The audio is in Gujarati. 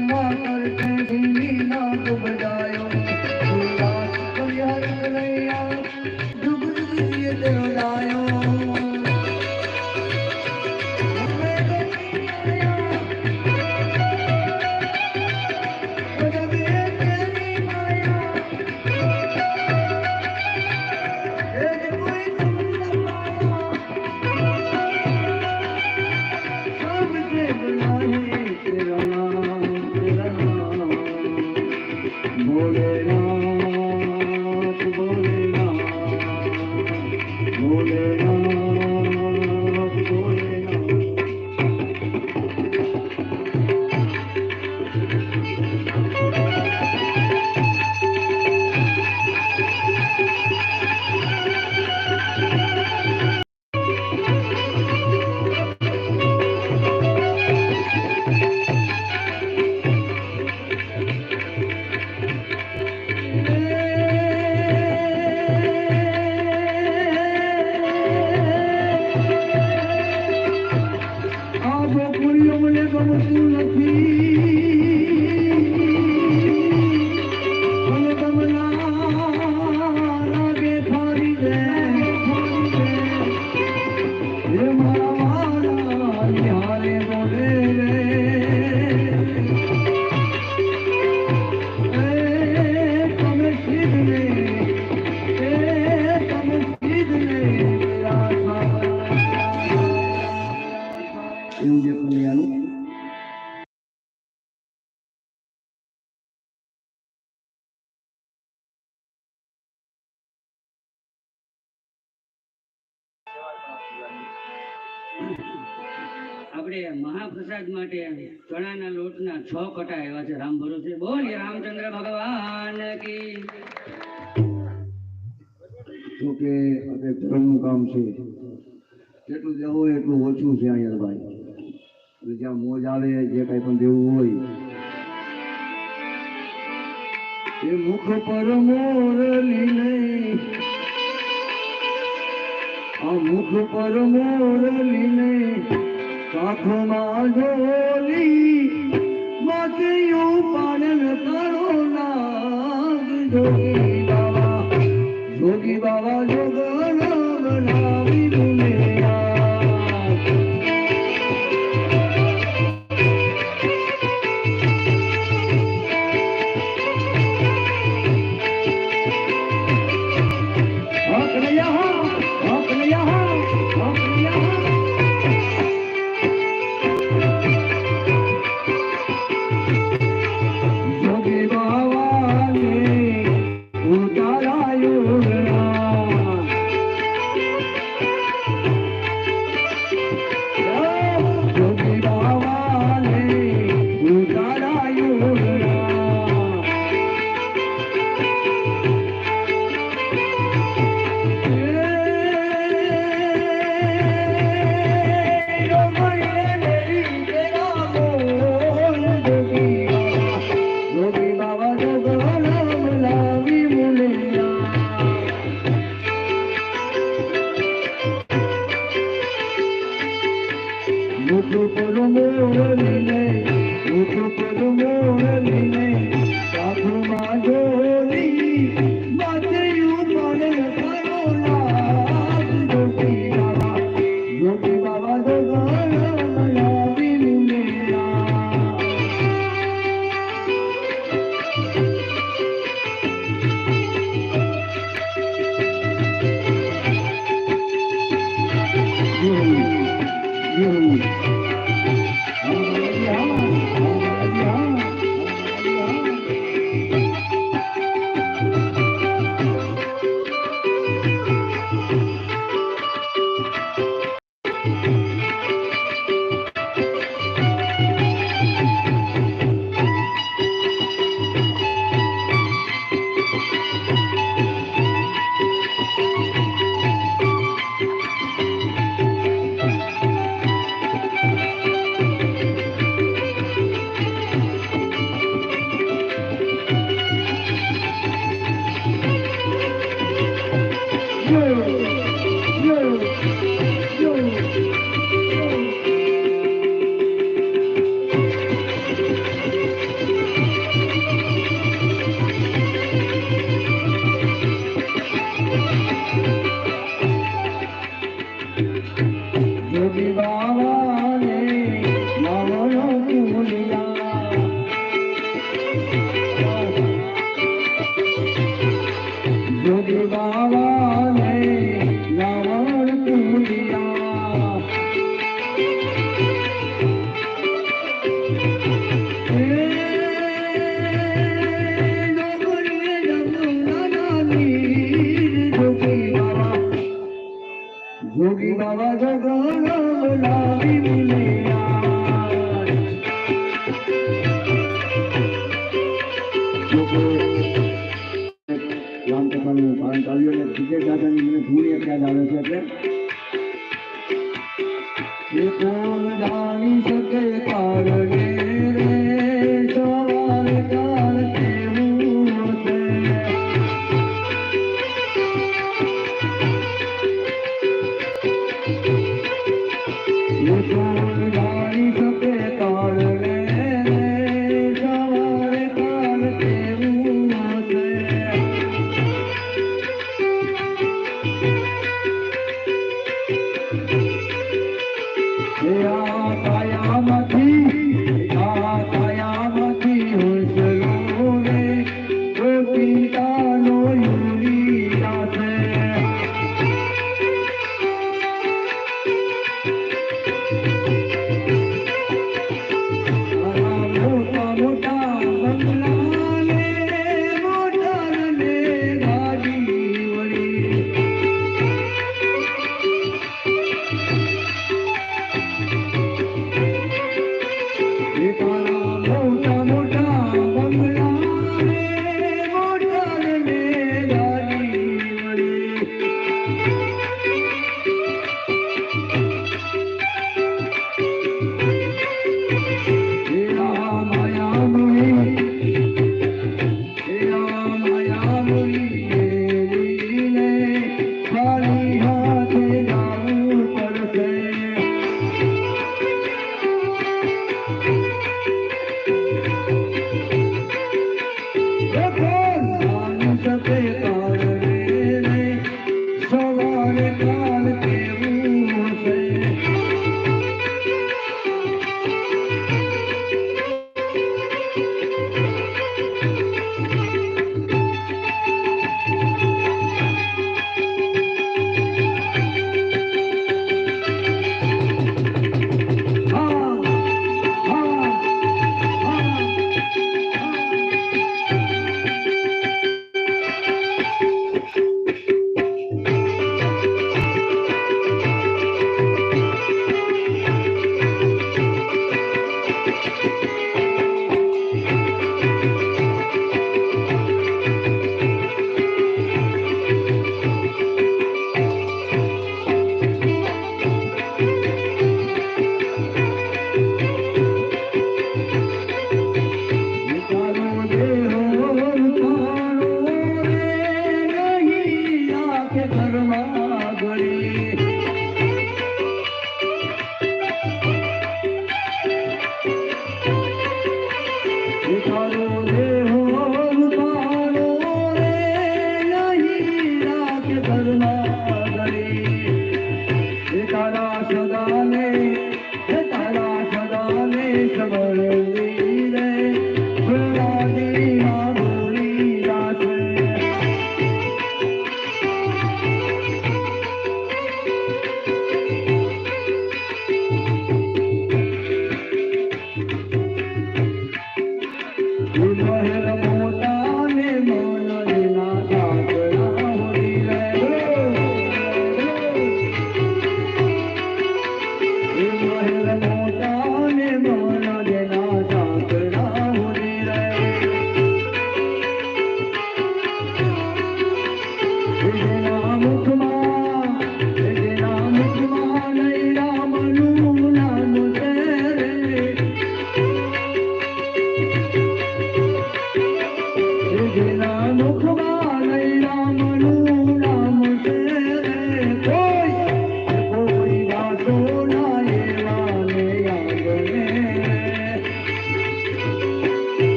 আমার কাছে આપણે મહાપ્રસાદ માટે ચણાના લોટના છ કટા એવા છે. રામ ભરોસે. બોલ રામચંદ્ર ભગવાન કી જો કે અત્યારે ધર્મનું કામ છે. જેટલું દેવું એટલું ઓછું છે અહીંયા ભાઈ. જ્યાં મોજ આવે, જે કાંઈ પણ દેવું હોય. એ મુખ પર મોરલી નહીં આ મુખ પર મોરલી નહીં કાખમાં ઢોલી માથિયું પાડન કરો નાગ. જોગી બાબા જોગી બાબા કામ કરવાનું ભાન કર્યું અને વિજય દાદાની મને ધૂળ એક યાદ આવે છે એટલે. Thank you.